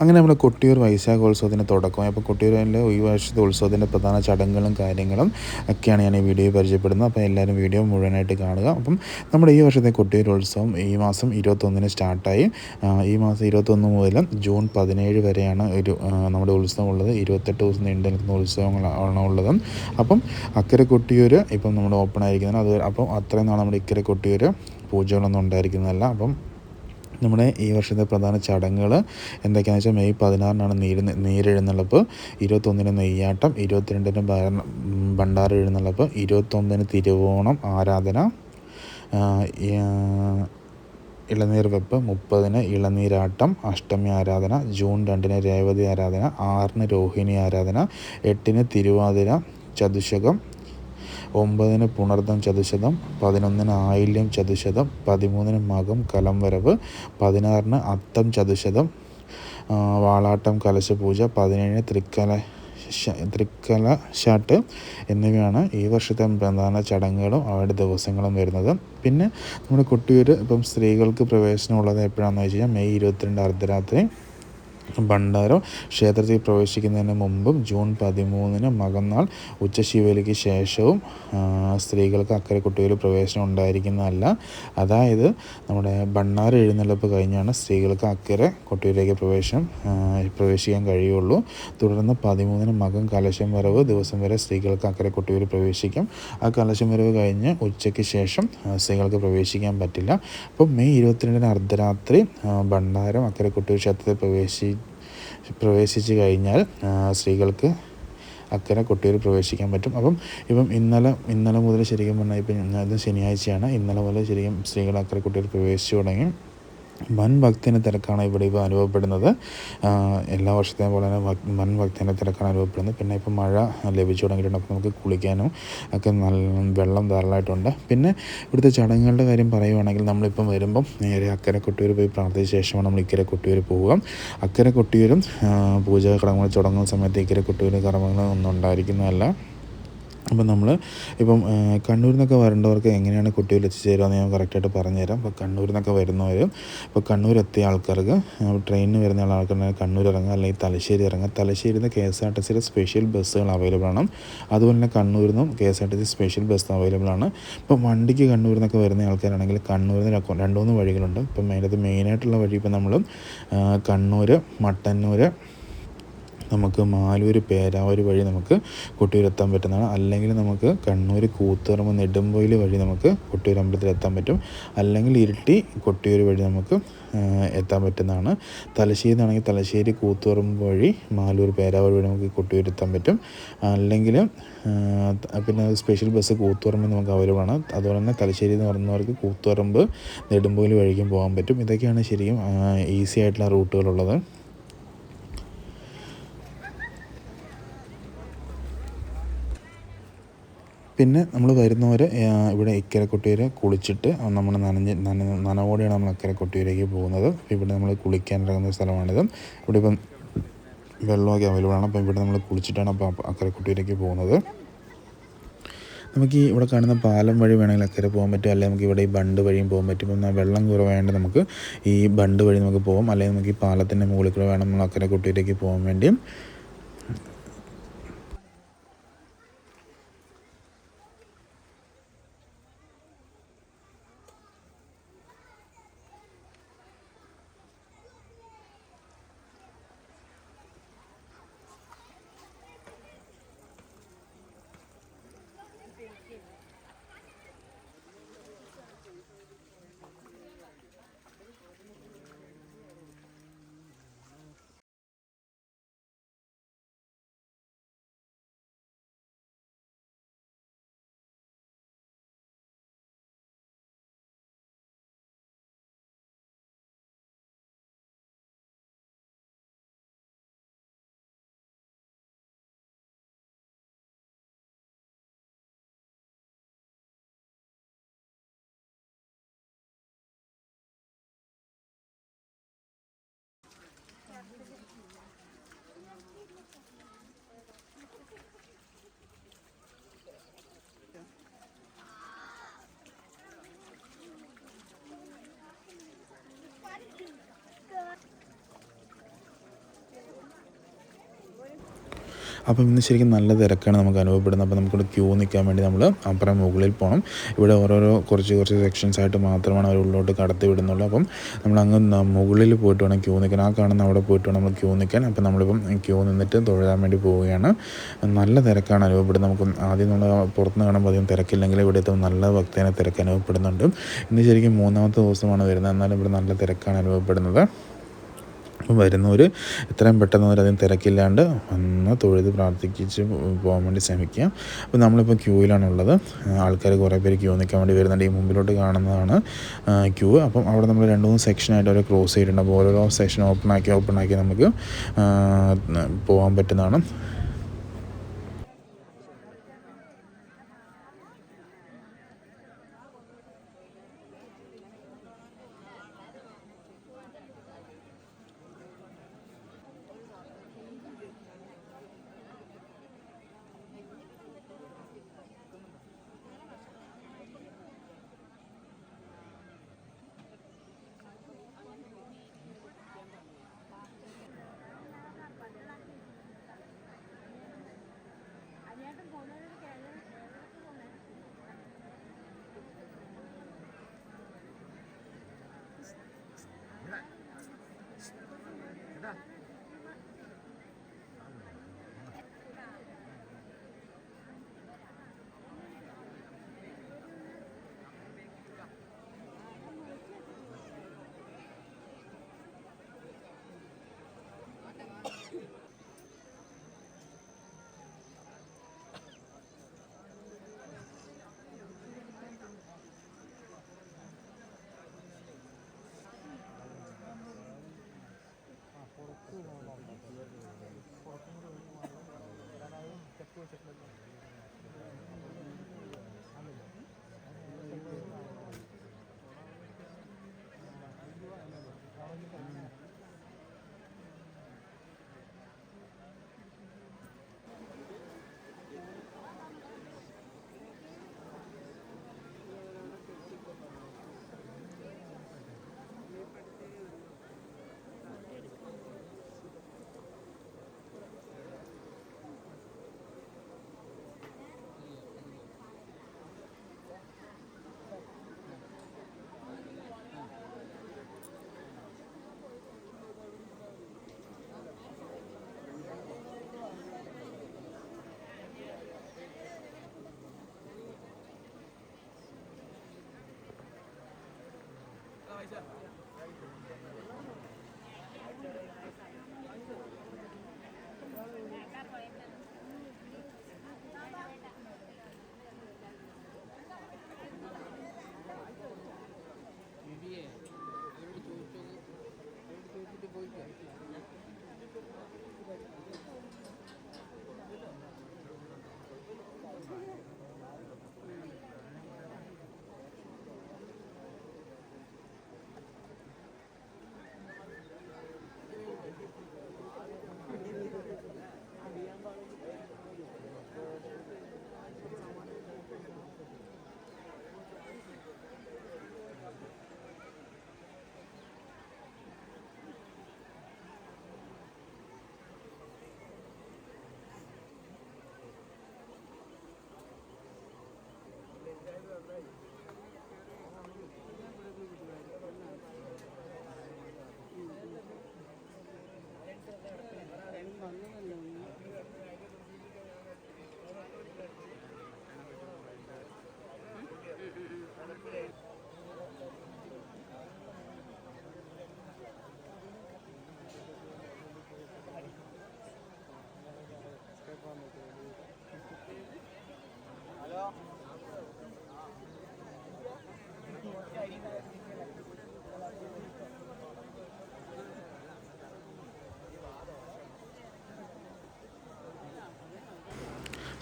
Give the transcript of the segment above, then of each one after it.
അങ്ങനെ നമ്മുടെ കൊട്ടിയൂർ വൈശാഖോത്സവത്തിന് തുടക്കമായി. അപ്പോൾ കൊട്ടിയൂരിലെ ഈ വർഷത്തെ ഉത്സവത്തിന്റെ പ്രധാന ചടങ്ങുകളും കാര്യങ്ങളും ഒക്കെയാണ് ഞാൻ ഈ വീഡിയോ പരിചയപ്പെടുന്നത്. അപ്പോൾ എല്ലാവരും വീഡിയോ മുഴുവനായിട്ട് കാണുക. അപ്പം നമ്മുടെ ഈ വർഷത്തെ കൊട്ടിയൂർ ഉത്സവം ഈ മാസം ഇരുപത്തൊന്നിന് സ്റ്റാർട്ടായി. ഈ മാസം ഇരുപത്തൊന്ന് മുതൽ ജൂൺ പതിനേഴ് വരെയാണ് ഒരു നമ്മുടെ ഉത്സവം ഉള്ളത്. ഇരുപത്തെട്ട് ദിവസം നീണ്ടു നിൽക്കുന്ന ഉത്സവങ്ങളാണ് ഉള്ളത്. അപ്പം അക്കരെ കൊട്ടിയൂർ ഇപ്പം നമ്മുടെ ഓപ്പൺ ആയിരിക്കുന്നത് അത് അപ്പം അത്രയും നാൾ നമ്മുടെ ഇക്കരെ കൊട്ടിയൂർ പൂജകളൊന്നും ഉണ്ടായിരിക്കുന്നതല്ല. അപ്പം നമ്മുടെ ഈ വർഷത്തെ പ്രധാന ചടങ്ങുകൾ എന്തൊക്കെയാണെന്ന് വെച്ചാൽ മെയ് പതിനാറിനാണ് നീര് നീരെഴുന്നള്ളപ്പ് ഇരുപത്തൊന്നിന് നെയ്യാട്ടം ഇരുപത്തിരണ്ടിന് ഭണ്ഡാര എഴുന്നള്ളപ്പ് ഇരുപത്തൊന്നിന് തിരുവോണം ആരാധന ഇളനീർ വെപ്പ് മുപ്പതിന് ഇളനീരാട്ടം അഷ്ടമി ആരാധന ജൂൺ രണ്ടിന് രേവതി ആരാധന ആറിന് രോഹിണി ആരാധന എട്ടിന് തിരുവാതിര ചതുശകം ഒമ്പതിന് പുണർദം ചതുശതം പതിനൊന്നിന് ആയില്യം ചതുശതം പതിമൂന്നിന് മകം കലംവരവ് പതിനാറിന് അത്തം ചതുശതം വാളാട്ടം കലശപൂജ പതിനേഴിന് തൃക്കല തൃക്കല ഷാട്ട് എന്നിവയാണ് ഈ വർഷത്തെ പ്രധാന ചടങ്ങുകളും അവരുടെ ദിവസങ്ങളും വരുന്നത്. പിന്നെ നമ്മുടെ കൊട്ടിയൂർ ഇപ്പം സ്ത്രീകൾക്ക് പ്രവേശനമുള്ളത് എപ്പോഴാണെന്ന് വെച്ച് കഴിഞ്ഞാൽ മെയ് ഇരുപത്തിരണ്ട് അർദ്ധരാത്രി. ഭണ്ഡാരം ക്ഷേത്രത്തിൽ പ്രവേശിക്കുന്നതിന് മുമ്പും ജൂൺ പതിമൂന്നിന് മകന്നാൾ ഉച്ചശിവലിക്ക് ശേഷവും സ്ത്രീകൾക്ക് അക്കരെ കുട്ടികൾ പ്രവേശനം ഉണ്ടായിരിക്കുന്നതല്ല. അതായത് നമ്മുടെ ഭണ്ണാര എഴുന്നള്ളപ്പ് കഴിഞ്ഞാണ് സ്ത്രീകൾക്ക് അക്കരെ കുട്ടിയിലേക്ക് പ്രവേശനം പ്രവേശിക്കാൻ കഴിയുള്ളൂ. തുടർന്ന് പതിമൂന്നിന് മകം കലശം വരവ് ദിവസം വരെ സ്ത്രീകൾക്ക് അക്കരെ കുട്ടികൾ പ്രവേശിക്കും. ആ കലശം വരവ് കഴിഞ്ഞ് ഉച്ചയ്ക്ക് ശേഷം സ്ത്രീകൾക്ക് പ്രവേശിക്കാൻ പറ്റില്ല. അപ്പോൾ മെയ് ഇരുപത്തിരണ്ടിന് അർദ്ധരാത്രി ഭണ്ഡാരം അക്കരെ കുട്ടികൾ ക്ഷേത്രത്തിൽ പ്രവേശി പ്രവേശിച്ച് കഴിഞ്ഞാൽ സ്ത്രീകൾക്ക് അക്കരെ കൊട്ടിയൂർ പ്രവേശിക്കാൻ പറ്റും. അപ്പം ഇപ്പം ഇന്നലെ ഇന്നലെ മുതൽ ശരിക്കും പറഞ്ഞാൽ ഇപ്പം ഇന്നത് ശനിയാഴ്ചയാണ്. ഇന്നലെ മുതൽ ശരിക്കും സ്ത്രീകൾ അക്കരെ കൊട്ടിയൂർ പ്രവേശിച്ചു തുടങ്ങി. വൻ ഭക്തന തിരക്കാണ് ഇവിടെ ഇപ്പോൾ അനുഭവപ്പെടുന്നത്. എല്ലാ വർഷത്തെയും പോലെ തന്നെ വൻ ഭക്തിന്റെ തിരക്കാണ് അനുഭവപ്പെടുന്നത്. പിന്നെ ഇപ്പോൾ മഴ ലഭിച്ചു തുടങ്ങിയിട്ടുണ്ട്. അപ്പോൾ നമുക്ക് കുളിക്കാനും ഒക്കെ നല്ല വെള്ളം ധാരാളമായിട്ടുണ്ട്. പിന്നെ ഇവിടുത്തെ ചടങ്ങുകളുടെ കാര്യം പറയുവാണെങ്കിൽ നമ്മളിപ്പം വരുമ്പം നേരെ അക്കരെ കൊട്ടിയൂർ പോയി പ്രാർത്ഥിച്ച ശേഷമാണ് നമ്മൾ ഇക്കരെ കൊട്ടിയൂർ പോവുക. അക്കരെ കൊട്ടിയൂരും പൂജ കർമ്മങ്ങൾ തുടങ്ങുന്ന സമയത്ത് ഇക്കരെ കൊട്ടിയൂർ കർമ്മങ്ങൾ ഒന്നും ഉണ്ടായിരിക്കുന്നതല്ല. അപ്പം നമ്മൾ ഇപ്പം കണ്ണൂരിൽ നിന്നൊക്കെ വരേണ്ടവർക്ക് എങ്ങനെയാണ് കുട്ടികൾ എത്തിച്ചേരുക ഞാൻ കറക്റ്റായിട്ട് പറഞ്ഞുതരാം. അപ്പോൾ കണ്ണൂരിൽ നിന്നൊക്കെ വരുന്നവർ ഇപ്പോൾ കണ്ണൂർ എത്തിയ ആൾക്കാർക്ക് ട്രെയിനിന് വരുന്ന ആൾക്കാർ കണ്ണൂർ ഇറങ്ങുക അല്ലെങ്കിൽ തലശ്ശേരി ഇറങ്ങുക തലശ്ശേരിയിൽ നിന്ന് കെ എസ് ആർ ടി സിയുടെ സ്പെഷ്യൽ ബസ്സുകൾ അവൈലബിൾ ആണ് അതുപോലെ തന്നെ കണ്ണൂരിൽ നിന്നും K S R T C special bus available ആണ് ഇപ്പോൾ വണ്ടിക്ക് കണ്ണൂരിൽ നിന്നൊക്കെ വരുന്ന ആൾക്കാരാണെങ്കിൽ കണ്ണൂരിൽ നിന്ന് രണ്ട് മൂന്ന് വഴികളുണ്ട്. ഇപ്പം അതിനകത്ത് മെയിനായിട്ടുള്ള വഴി ഇപ്പം നമ്മൾ കണ്ണൂർ മട്ടന്നൂർ നമുക്ക് മാലൂർ പേരാവൂർ വഴി നമുക്ക് കൊട്ടിയൂരെത്താൻ പറ്റുന്നതാണ്. അല്ലെങ്കിൽ നമുക്ക് കണ്ണൂർ കൂത്തുപറമ്പ് നെടുമ്പൊയിൽ വഴി നമുക്ക് കൊട്ടിയൂർ അമ്പലത്തിൽ എത്താൻ പറ്റും. അല്ലെങ്കിൽ ഇരിട്ടി കൊട്ടിയൂർ വഴി നമുക്ക് എത്താൻ പറ്റുന്നതാണ്. തലശ്ശേരി എന്നാണെങ്കിൽ തലശ്ശേരി കൂത്തുപറമ്പ് വഴി മാലൂർ പേരാവൂർ വഴി നമുക്ക് കൊട്ടിയൂർ എത്താൻ പറ്റും. അല്ലെങ്കിൽ പിന്നെ സ്പെഷ്യൽ ബസ് കൂത്തുപറമ്പ് നമുക്ക് അവൈലബിൾ ആണ്. അതുപോലെ തന്നെ തലശ്ശേരി എന്ന് പറയുന്നവർക്ക് കൂത്തുപറമ്പ് നെടുമ്പൊയിൽ വഴിക്കും പോകാൻ പറ്റും. ഇതൊക്കെയാണ് ശരിക്കും ഈസി ആയിട്ടുള്ള റൂട്ടുകളുള്ളത്. പിന്നെ നമ്മൾ വരുന്നവർ ഇവിടെ ഇക്കരെ കൊട്ടിയൂർ കുളിച്ചിട്ട് നമ്മൾ നനഞ്ഞ് നന നനവോടെയാണ് നമ്മൾ അക്കരെ കൊട്ടിയൂരേക്ക് പോകുന്നത് ഇവിടെ നമ്മൾ കുളിക്കാൻ ഇറങ്ങുന്ന സ്ഥലമാണിത്. ഇവിടെ ഇപ്പം വെള്ളമൊക്കെ അവൈലബിൾ ആണ്. അപ്പം ഇവിടെ നമ്മൾ കുളിച്ചിട്ടാണ് അപ്പം അക്കരെ കൊട്ടിയൂരേക്ക് പോകുന്നത്. നമുക്ക് ഈ ഇവിടെ കാണുന്ന പാലം വഴി വേണമെങ്കിൽ അക്കരെ പോകാൻ പറ്റും. അല്ലെങ്കിൽ നമുക്ക് ഇവിടെ ഈ ബണ്ട് വഴിയും പോകാൻ പറ്റും. ഇപ്പം വെള്ളം കുറവായതുകൊണ്ട് നമുക്ക് ഈ ബണ്ട് വഴി നമുക്ക് പോകാം അല്ലെങ്കിൽ നമുക്ക് ഈ പാലത്തിന്റെ മുകളിൽ കൂടെ വേണം നമ്മൾ അക്കരെ കൊട്ടിയൂരേക്ക് പോകാൻ വേണ്ടിയും അപ്പം ഇന്ന് ശരിക്കും നല്ല തിരക്കാണ് നമുക്ക് അനുഭവപ്പെടുന്നത്. അപ്പോൾ നമുക്കിവിടെ ക്യൂ നിൽക്കാൻ വേണ്ടി നമ്മൾ അപ്പുറം മുകളിൽ പോകണം ഇവിടെ ഓരോരോ കുറച്ച് കുറച്ച് സെക്ഷൻസ് ആയിട്ട് മാത്രമാണ് അവർ ഉള്ളിലോട്ട് കടത്തി വിടുന്നുള്ളൂ. അപ്പം നമ്മൾ അങ്ങ് മുകളിൽ പോയിട്ട് വേണം ക്യൂ നിൽക്കാൻ. ആ കാണുന്ന അവിടെ പോയിട്ട് വേണം നമ്മൾ ക്യൂ നിൽക്കാൻ. അപ്പം നമ്മളിപ്പം ക്യൂ നിന്നിട്ട് തൊഴിലാൻ വേണ്ടി പോവുകയാണ്. നല്ല തിരക്കാണ് അനുഭവപ്പെടുന്നത്. നമുക്ക് ആദ്യം നമ്മൾ പുറത്തുനിന്ന് കാണുമ്പോൾ അധികം തിരക്കില്ലെങ്കിൽ ഇവിടെ എത്തുമ്പോൾ നല്ല ഭക്തേനെ തിരക്ക് അനുഭവപ്പെടുന്നുണ്ട്. ഇന്ന് ശരിക്കും മൂന്നാമത്തെ ദിവസമാണ് വരുന്നത്. എന്നാലും ഇവിടെ നല്ല തിരക്കാണ് അനുഭവപ്പെടുന്നത്. വരുന്നവർ എത്രയും പെട്ടെന്ന് അവരധികം തിരക്കില്ലാണ്ട് വന്ന് തൊഴുത് പ്രാർത്ഥിച്ച് പോകാൻ വേണ്ടി ശ്രമിക്കുക. അപ്പോൾ നമ്മളിപ്പോൾ ക്യൂവിലാണുള്ളത്. ആൾക്കാർ കുറേ പേര് ക്യൂ നിൽക്കാൻ വേണ്ടി വരുന്നുണ്ട്. ഈ മുമ്പിലോട്ട് കാണുന്നതാണ് ക്യൂ. അപ്പം അവിടെ നമ്മൾ രണ്ട് മൂന്ന് സെക്ഷനായിട്ട് അവർ ക്രോസ് ചെയ്തിട്ടുണ്ട്. അപ്പോൾ ഓരോ സെക്ഷൻ ഓപ്പൺ ആക്കി ഓപ്പൺ ആക്കി നമുക്ക് പോകാൻ പറ്റുന്നതാണ്.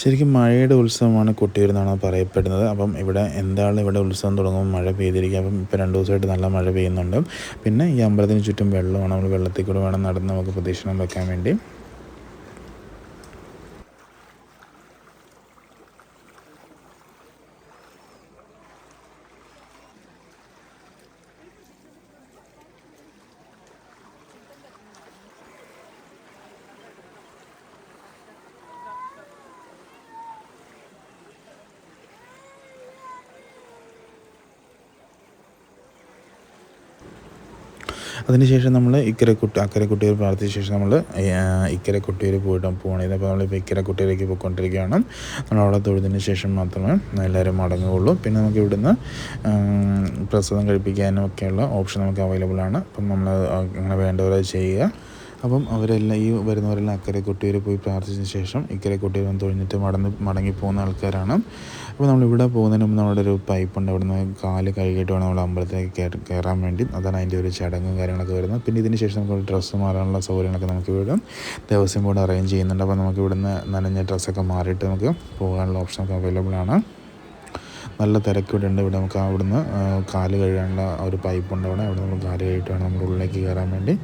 ശരിക്കും മഴയുടെ ഉത്സവമാണ് കൊട്ടിയൂർ എന്നാണ് പറയപ്പെടുന്നത്. അപ്പം ഇവിടെ എന്താണ് ഇവിടെ ഉത്സവം തുടങ്ങുമ്പോൾ മഴ പെയ്തിരിക്കുക. അപ്പം ഇപ്പം രണ്ട് ദിവസമായിട്ട് നല്ല മഴ പെയ്യുന്നുണ്ട്. പിന്നെ ഈ അമ്പലത്തിന് ചുറ്റും വെള്ളമാണ്. നമ്മൾ വെള്ളത്തിൽ കൂടെ വേണം നടന്ന് നമുക്ക് പ്രദക്ഷിണം വെക്കാൻ വേണ്ടി. അതിനുശേഷം നമ്മൾ ഇക്കരെ കുട്ടി അക്കരെ കുട്ടിയൂർ പ്രാർത്ഥിച്ച ശേഷം നമ്മൾ ഇക്കരെ കുട്ടിയൂർ പോയിട്ട് പോകണത് അപ്പോൾ നമ്മളിപ്പോൾ ഇക്കരെ കുട്ടിയിലേക്ക് പോയിക്കൊണ്ടിരിക്കുകയാണ്. നമ്മൾ അവിടെ തൊഴുതിന് ശേഷം മാത്രമേ എല്ലാവരും മടങ്ങുകയുള്ളൂ. പിന്നെ നമുക്ക് ഇവിടുന്ന് പ്രസവം കഴിപ്പിക്കാനും ഒക്കെയുള്ള ഓപ്ഷൻ നമുക്ക് അവൈലബിൾ ആണ്. അപ്പം നമ്മൾ അങ്ങനെ വേണ്ടവരെ ചെയ്യുക. അപ്പം അവരെല്ലാം ഈ വരുന്നവരെല്ലാം അക്കരെ കൊട്ടിയൂർ പോയി പ്രാർത്ഥിച്ചതിന് ശേഷം ഇക്കരെ കൊട്ടിയൂർ വന്ന് തൊഴിഞ്ഞിട്ട് മടന്ന് മടങ്ങി പോകുന്ന ആൾക്കാരാണ്. അപ്പോൾ നമ്മളിവിടെ പോകുന്നതിന് മുമ്പ് നമ്മുടെ ഒരു പൈപ്പ് ഉണ്ട്. നിന്ന് കാൽ കഴുകിയിട്ട് വേണം നമ്മൾ അമ്പലത്തിലേക്ക് കയറി കയറാൻ വേണ്ടി. അതാണ് അതിന്റെ ഒരു ചടങ്ങും കാര്യങ്ങളൊക്കെ വരുന്നത്. പിന്നെ ഇതിന് ശേഷം നമുക്ക് ഡ്രസ്സ് മാറാനുള്ള സൗകര്യങ്ങളൊക്കെ നമുക്ക് ഇവിടെ ദേവസ്വം ബോർഡ് അറേഞ്ച് ചെയ്യുന്നുണ്ട്. അപ്പോൾ നമുക്ക് ഇവിടുന്ന് നനഞ്ഞ ഡ്രസ്സൊക്കെ മാറിയിട്ട് നമുക്ക് പോകാനുള്ള ഓപ്ഷനൊക്കെ അവൈലബിൾ ആണ്. നല്ല തിരക്ക് ഇവിടെ ഉണ്ട്. ഇവിടെ നമുക്ക് അവിടുന്ന് കാൽ കഴുകാനുള്ള ഒരു പൈപ്പ് ഉണ്ട് അവിടെ. അവിടെ നമ്മൾ കാൽ കഴുകിയിട്ട് വേണം നമ്മുടെ ഉള്ളിലേക്ക് കയറാൻ വേണ്ടി.